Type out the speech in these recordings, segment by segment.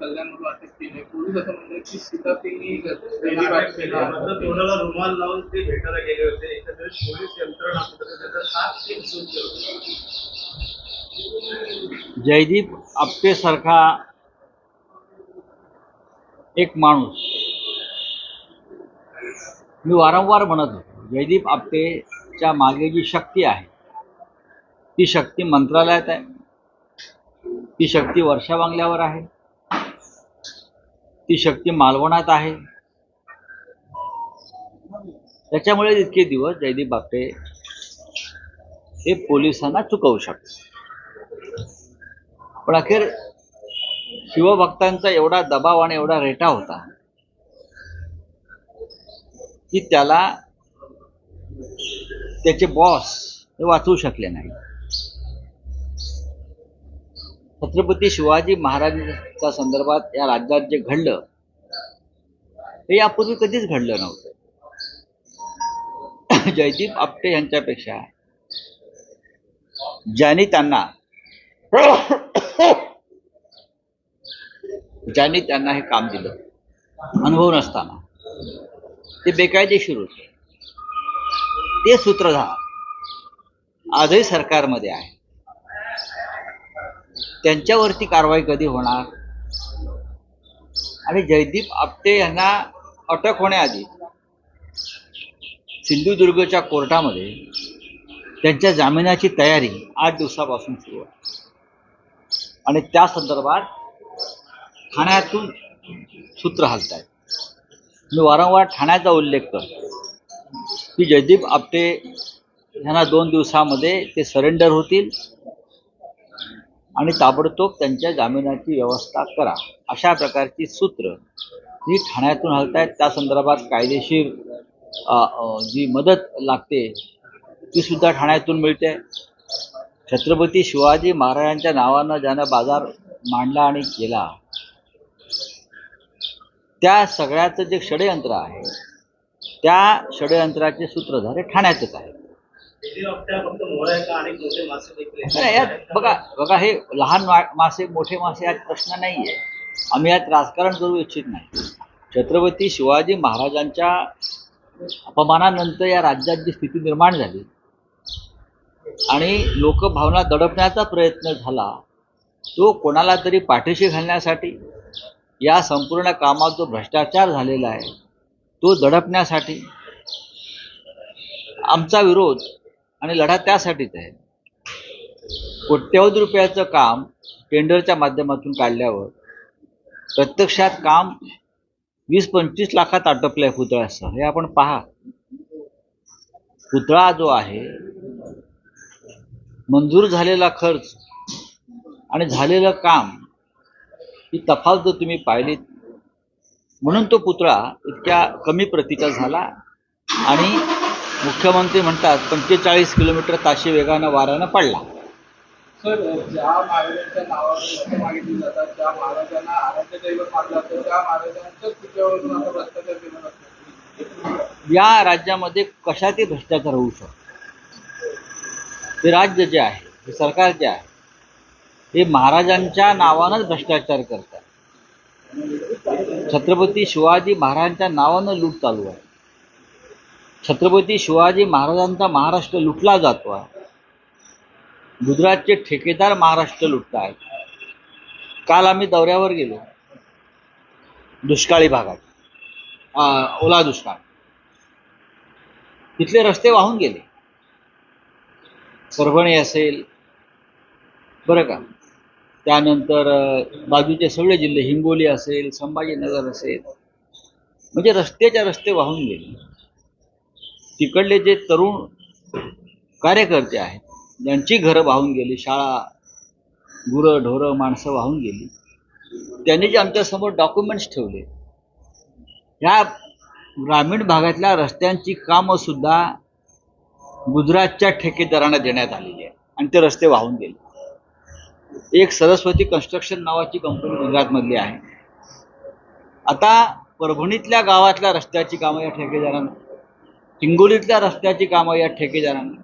कल्याणमधून अटक केली पोलीस असं म्हणतात की सीतापिंगी तोंडाला रुमाल लावून ते भेटायला गेले होते. एकंदरीत पोलीस यंत्रणा त्याचा साथ ते सुरू केलं जयदीप आपटेसारखा एक माणूस. मी वारंवार म्हणत होतो जयदीप आपटेच्या मागे जी शक्ती आहे ती शक्ती मंत्रालयात आहे. ती शक्ती वर्षा बांगल्यावर आहे. ती शक्ती मालवणात आहे. त्याच्यामुळे इतके दिवस जयदीप बापटे हे पोलिसांना चुकवू शकते पण अखेर शिवभक्तांचा एवढा दबाव आणि एवढा रेटा होता की त्याला त्याचे बॉस हे वाचवू शकले नाही छत्रपती शिवाजी महाराजांच्या संदर्भात या राज्यात जे घडलं हे यापूर्वी कधीच घडलं नव्हतं. जयदीप आपटे यांच्यापेक्षा ज्यांनी त्यांना ज्यांनी त्यांना हे काम दिलं अनुभव नसताना ते बेकायदेशीर होते. ते सूत्रधार आजही सरकारमध्ये आहे. त्यांच्यावरती कारवाई कधी होणार? आणि जयदीप आपटे यांना अटक होण्याआधी सिंधुदुर्गच्या कोर्टामध्ये त्यांच्या जामिनाची तयारी आठ दिवसापासून सुरू आहे. आणि त्या संदर्भात ठाण्यातून सूत्र हलत आहेत मी वारंवार ठाण्याचा उल्लेख करतो की जयदीप आपटे यांना दोन दिवसामध्ये ते सरेंडर होतील. आणि ताबडतोब त्यांच्या जामिनाची व्यवस्था करा. अशा प्रकारची सूत्र ही ठाण्यातून हलत आहेत त्या संदर्भात कायदेशीर जी मदत लागते ती सुद्धा ठाण्यातून मिळते. छत्रपती शिवाजी महाराजांच्या नावानं ज्यानं बाजार मांडला आणि केला त्या सगळ्याचं जे षडयंत्र आहे त्या षडयंत्राचे सूत्रधारे ठाण्यातच आहे यात बघा बघा हे लहान मासे मोठे मासे यात प्रश्न नाही आहे आम्ही यात राजकारण करू इच्छित नाही. छत्रपती शिवाजी महाराजांच्या अपमानानंतर या राज्यात जी स्थिती निर्माण झाली आणि लोकभावना दडपण्याचा प्रयत्न झाला तो कोणाला तरी पाठीशी घालण्यासाठी या संपूर्ण कामात जो भ्रष्टाचार झालेला आहे तो दडपण्यासाठी आमचा विरोध आणि लढा त्यासाठीच आहे. कोट्यवधी रुपयाचं काम टेंडरच्या माध्यमातून काढल्यावर प्रत्यक्षात काम वीस पंचवीस लाखात आटोपलंय पुतळ्यासह. हे आपण पहा. पुतळा जो आहे मंजूर झालेला खर्च आणि झालेलं काम ही तफावत जर तुम्ही पाहिलीत म्हणून तो पुतळा इतक्या कमी प्रतीचा झाला आणि मुख्यमंत्री म्हणतात पंचेचाळीस किलोमीटर ताशी वेगानं वाऱ्यानं पडला. सर ज्या महाराजांच्या नावावर मागितली जातात ज्या महाराजांना मानलं जातं त्या महाराजांच्याच पुतळ्यावरून आता भ्रष्टाचार केला जातो. या राज्यामध्ये कशातही भ्रष्टाचार होऊ शकतो? हे राज्य जे आहे हे सरकार जे आहे हे महाराजांच्या नावानंच भ्रष्टाचार करतात. छत्रपती शिवाजी महाराजांच्या नावानं लूट चालू आहे. छत्रपती शिवाजी महाराजांचा महाराष्ट्र लुटला जातो. आहे गुजरातचे ठेकेदार महाराष्ट्र लुटत आहेत. काल आम्ही दौऱ्यावर गेलो. दुष्काळी भागात. ओला दुष्काळ. तिथले रस्ते वाहून गेले. परभणी असेल. बरं का? त्यानंतर बाजूचे सगळे जिल्हे हिंगोली असेल संभाजीनगर असेल. म्हणजे रस्त्याच्या रस्ते वाहून गेले. तिकडले जे तरुण कार्यकर्ते आहेत ज्यांची घरं वाहून गेली शाळा गुरं ढोरं माणसं वाहून गेली त्यांनी जे आमच्यासमोर डॉक्युमेंट्स ठेवले. ह्या ग्रामीण भागातल्या रस्त्यांची कामं सुद्धा गुजरातच्या ठेकेदारांना देण्यात आलेली आहे आणि ते रस्ते वाहून गेले. एक सरस्वती कन्स्ट्रक्शन नावाची कंपनी गुजरातमधली आहे. आता परभणीतल्या गावातल्या रस्त्याची कामं या ठेकेदारांना हिंगोलीतल्या रस्त्याची कामं या ठेकेदारांना.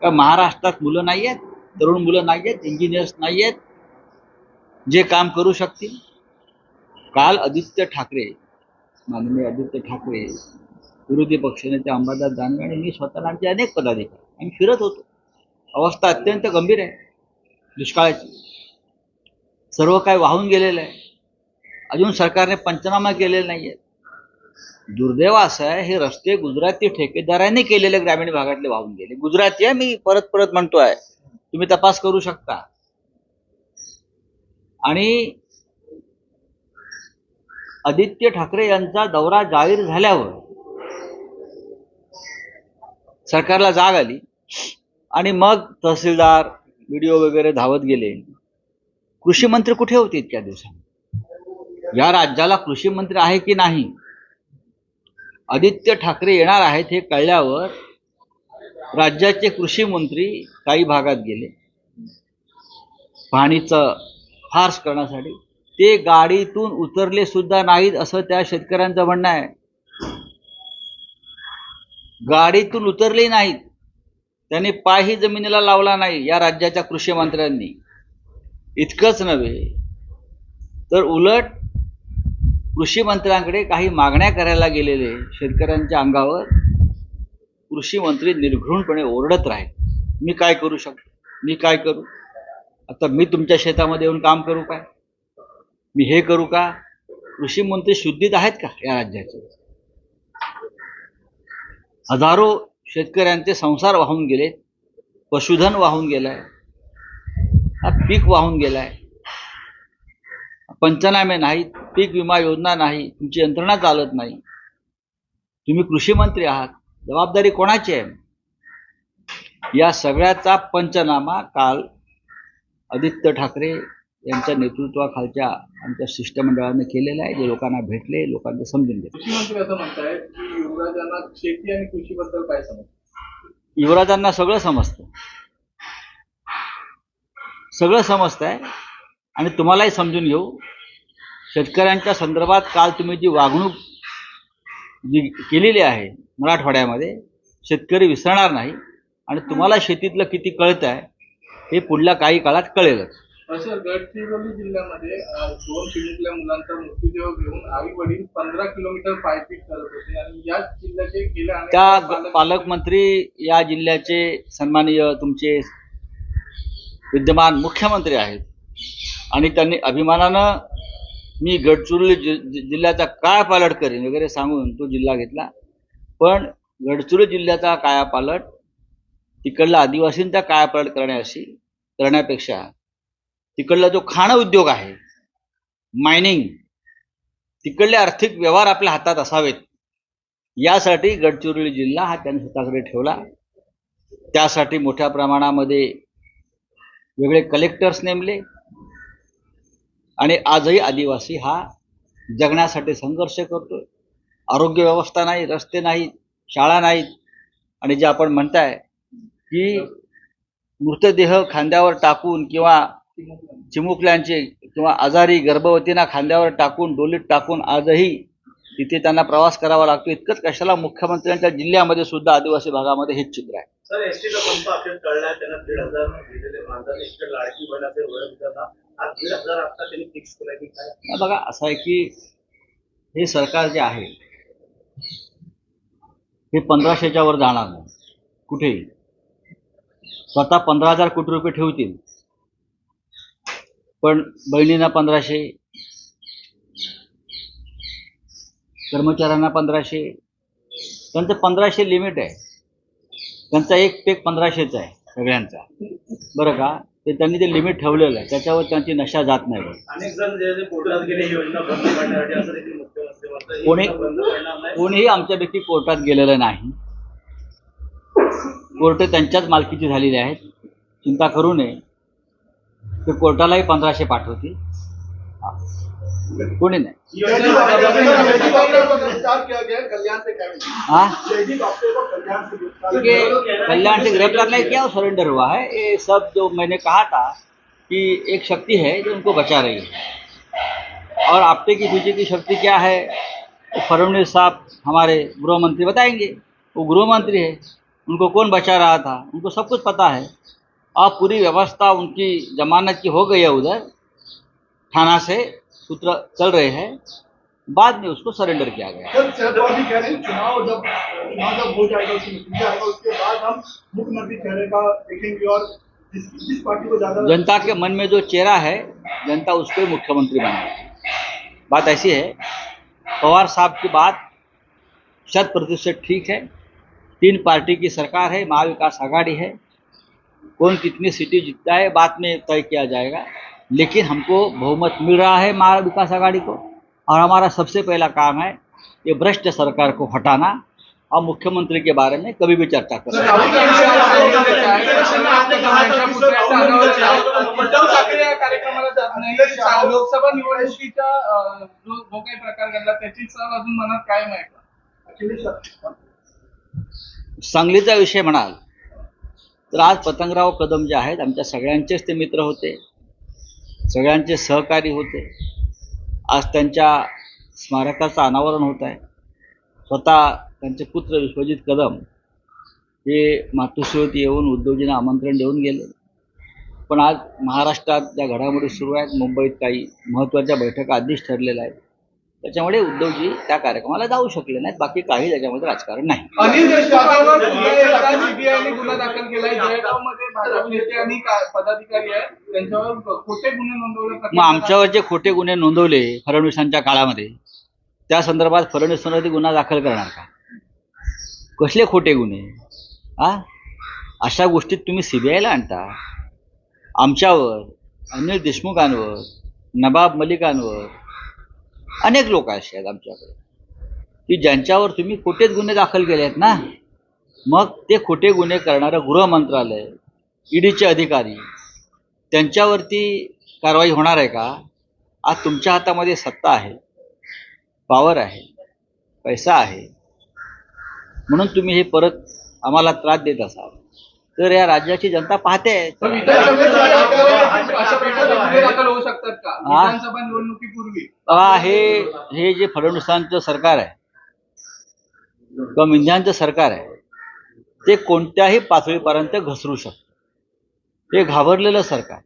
का महाराष्ट्रात मुलं नाही आहेत तरुण मुलं नाही आहेत इंजिनियर्स नाही आहेत जे काम करू शकतील? काल आदित्य ठाकरे माननीय आदित्य ठाकरे विरोधी पक्षनेते अंबादास दानवे आणि मी स्वतःला आमचे अनेक पदाधिकारी आम्ही फिरत होतो. अवस्था अत्यंत गंभीर आहे दुष्काळाची. सर्व काय वाहून गेलेलं आहे. अजून सरकारने पंचनामा केलेला नाही आहे दुर्दैव असं आहे हे रस्ते गुजराती ठेकेदारांनी केलेले ग्रामीण भागातले वाहून गेले. गुजराती आहे मी परत परत म्हणतोय तुम्ही तपास करू शकता. आणि आदित्य ठाकरे यांचा दौरा जाहीर झाल्यावर सरकारला जाग आली. आणि मग तहसीलदार व्हिडिओ वगैरे धावत गेले. कृषी मंत्री कुठे होते इतक्या दिवसात या राज्याला कृषी मंत्री आहे की नाही? आदित्य ठाकरे येणार आहेत हे कळल्यावर राज्याचे कृषी मंत्री काही भागात गेले. पाणीचं फार्स करण्यासाठी. ते गाडीतून उतरले सुद्धा नाहीत असं त्या शेतकऱ्यांचं म्हणणं आहे. गाडीतून उतरले नाहीत. त्यांनी पायही जमिनीला लावला नाही या राज्याच्या कृषी मंत्र्यांनी. इतकंच नव्हे तर उलट कृषी मंत्र्यांकडे काही मागण्या करायला गेलेले शेतकऱ्यांच्या अंगावर कृषी मंत्री निर्घृणपणे ओरडत राहील मी काय करू शकतो? मी काय करू? आता मी तुमच्या शेतामध्ये येऊन काम करू काय? मी हे करू का? कृषी मंत्री शुद्धीत आहेत का या राज्याचे? हजारो शेतकऱ्यांचे संसार वाहून गेले पशुधन वाहून गेलाय हा पीक वाहून गेलाय. पंचनामे नाहीत. पीक विमा योजना नाही तुमची यंत्रणा चालत नाही. तुम्ही कृषी मंत्री आहात जबाबदारी कोणाची आहे? या सगळ्याचा पंचनामा काल आदित्य ठाकरे यांच्या नेतृत्वाखालच्या आमच्या शिष्टमंडळाने केलेला आहे जे लोकांना भेटले लोकांना समजून घेतले. कृषी मंत्री असं म्हणतायत की युवराजांना शेती आणि कृषीबद्दल काय समजतं? युवराजांना सगळं समजतं. सगळं समजतंय आणि तुम्हालाही समजून घेऊ. शेतकऱ्यांच्या संदर्भात काल तुम्ही जी वागणूक जी केलेली आहे मराठवाड्यामध्ये शेतकरी विसरणार नाही आणि तुम्हाला शेतीतलं किती कळत आहे हे पुढल्या काही काळात कळेलच. असं गडचिरोली जिल्ह्यामध्ये दोन पिढीतल्या मुलांचा मृत्यूदेह घेऊन आई वडील पंधरा किलोमीटर पायपीट करत होते आणि याच जिल्ह्याचे गेल्या त्या पालक- पालकमंत्री या जिल्ह्याचे सन्माननीय तुमचे विद्यमान मुख्यमंत्री आहेत आणि त्यांनी अभिमानानं मी गडचिरोली जि जिल्ह्याचा जिल्ह्याचा कायापालट करीन वगैरे सांगून तो जिल्हा घेतला. पण गडचिरोली जिल्ह्याचा कायापालट तिकडला आदिवासींचा कायापालट करण्याशी करण्यापेक्षा तिकडला जो खाण उद्योग आहे मायनिंग तिकडले आर्थिक व्यवहार आपल्या हातात असावेत यासाठी गडचिरोली जिल्हा हा त्यांनी स्वतःकडे ठेवला. त्यासाठी मोठ्या प्रमाणामध्ये वेगळे कलेक्टर्स नेमले. आणि आजही आदिवासी हा जगण्यासाठी संघर्ष करतोय. आरोग्य व्यवस्था नाही रस्ते नाहीत शाळा नाहीत. आणि जे आपण म्हणताय की मृतदेह खांद्यावर टाकून किंवा चिमुकल्यांचे किंवा आजारी गर्भवतींना खांद्यावर टाकून डोलीत टाकून आजही तिथे त्यांना प्रवास करावा लागतो. इतकंच कशाला मुख्यमंत्र्यांच्या जिल्ह्यामध्ये सुद्धा आदिवासी भागामध्ये हेच चित्र आहे. सर एसटीचा पंप अखेर कळलाय त्यांना दीड हजार लाडकी बघा असं आहे की हे सरकार जे आहे हे पंधराशेच्या वर जाणार नाही. कुठेही. स्वतः पंधरा हजार कोटी रुपये ठेवतील. पण बहिणींना पंधराशे कर्मचाऱ्यांना पंधराशे त्यांचं पंधराशे लिमिट आहे. त्यांचा एक पेक पंधराशेचा आहे सगळ्यांचा. बरं का? ते त्यांनी ते लिमिट ठेवलेलं आहे त्याच्यावर त्यांची नशा जात नाही. बरं अनेक जण जे जे कोर्टात गेले ही योजना बंद करण्यासाठी असं देखील मुख्यमंत्री म्हणतात ही कोणी- योजना बंद करणार नाही. कोणीही आमच्यापैकी कोर्टात गेलेलं नाही. कोर्ट त्यांच्याच मालकीची झालेली आहेत. चिंता करू नये. ते कोर्टालाही पंधराशे पाठवतील. कोणी नाही। ही कल्याण से गिरफ़्तार क्योंकि कल्याण से गिरफ़्तार नहीं किया वो सरेंडर हुआ है। ये सब जो मैंने कहा था कि एक शक्ति है जो उनको बचा रही है। और आपटे की पीछे की शक्ति क्या है? तो साहब हमारे गृह मंत्री बताएँगे। वो गृह मंत्री है। उनको कौन बचा रहा था? उनको सब कुछ पता है। अब पूरी व्यवस्था उनकी जमानत की हो गई है उधर थाना से। सूत्र चल रहे हैं बाद में उसको सरेंडर किया गया। सर शरद पवार जी कह रहे हैं चुनाव जब चुनाव जब हो जाएगा उसमें नतीजा आएगा उसके बाद हम मुख्यमंत्री चेहरे का देखेंगे और जिस जिस पार्टी को ज़्यादा जनता के मन में जो चेहरा है जनता उसको मुख्यमंत्री बनाएगी बात ऐसी है पवार साहब की बात शत प्रतिशत ठीक है। तीन पार्टी की सरकार है महाविकास आघाड़ी है। कौन कितनी सीटें जीतता है बाद में तय किया जाएगा। लेकिन हमको बहुमत मिल रहा है महाविकास आघाड़ी को। और हमारा सबसे पहला काम है ये भ्रष्ट सरकार को हटाना। और मुख्यमंत्री के बारे में कभी भी चर्चा करना लोकसभा निवडणुकीचा जो काही प्रकार घडला त्याची अजून मनात सांगलीचा विषय म्हणाल तर आज पतंगराव कदम जे आहेत आमच्या सगळ्यांचेच ते मित्र होते. सगळ्यांचे सहकारी होते. आज त्यांच्या स्मारकाचं अनावरण होत आहे. स्वतः त्यांचे पुत्र विश्वजित कदम हे मातोश्रीवरती येऊन उद्धवजींना आमंत्रण देऊन गेले. पण आज महाराष्ट्रात ज्या घडामोडी सुरू आहेत मुंबईत काही महत्त्वाच्या बैठका आधीच ठरलेल्या आहेत. त्याच्यामुळे उद्धवजी त्या कार्यक्रमाला जाऊ शकले नाहीत. बाकी काही त्याच्यामध्ये राजकारण नाही. दाखल केलाय जळगावमध्ये भाजप नेते आणि का- पदाधिकारी आहेत. त्यांच्यावर खोटे गुन्हे नोंदवले मग आमच्यावर जे खोटे गुन्हे नोंदवले फडणवीसांच्या काळामध्ये त्या संदर्भात फडणवीसांवरती गुन्हा दाखल करणार का? कसले खोटे गुन्हे? आ? अशा गोष्टीत तुम्ही सीबीआयला आणता. आमच्यावर अनिल देशमुखांवर नवाब मलिकांवर अनेक लोक असे आहेत आमच्याकडे की ज्यांच्यावर तुम्ही खोटेच गुन्हे दाखल केले आहेत ना? मग ते खोटे गुन्हे करणारं गृह मंत्रालय ईडीचे अधिकारी त्यांच्यावरती कारवाई होणार आहे का? आज तुमच्या हातामध्ये सत्ता आहे पॉवर आहे पैसा आहे. म्हणून तुम्ही हे परत आम्हाला त्रास देत असाल. तर या राज्याची जनता पाहते. हा. हे हे जे फडणवीसांचं सरकार आहे किंवा मिंध्यांचं सरकार आहे ते कोणत्याही पातळीपर्यंत घसरू शकतं. हे घाबरलेलं सरकार.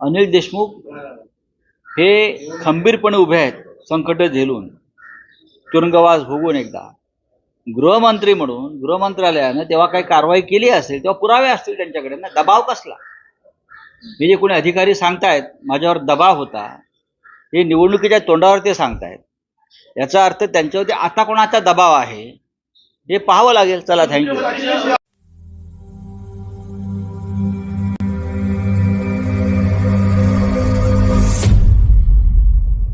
अनिल देशमुख हे खंबीरपणे उभे आहेत संकट झेलून. तुरुंगवास भोगून एकदा. गृहमंत्री म्हणून गृहमंत्रालयानं तेव्हा काही कारवाई केली असेल तेव्हा पुरावे असतील त्यांच्याकडे. ना दबाव कसला? हे जे कोणी अधिकारी सांगतायत माझ्यावर दबाव होता हे निवडणुकीच्या तोंडावर ते सांगतायत. याचा अर्थ त्यांच्यावरती आता कोणाचा दबाव आहे? हे पाहावं लागेल. चला थँक्यू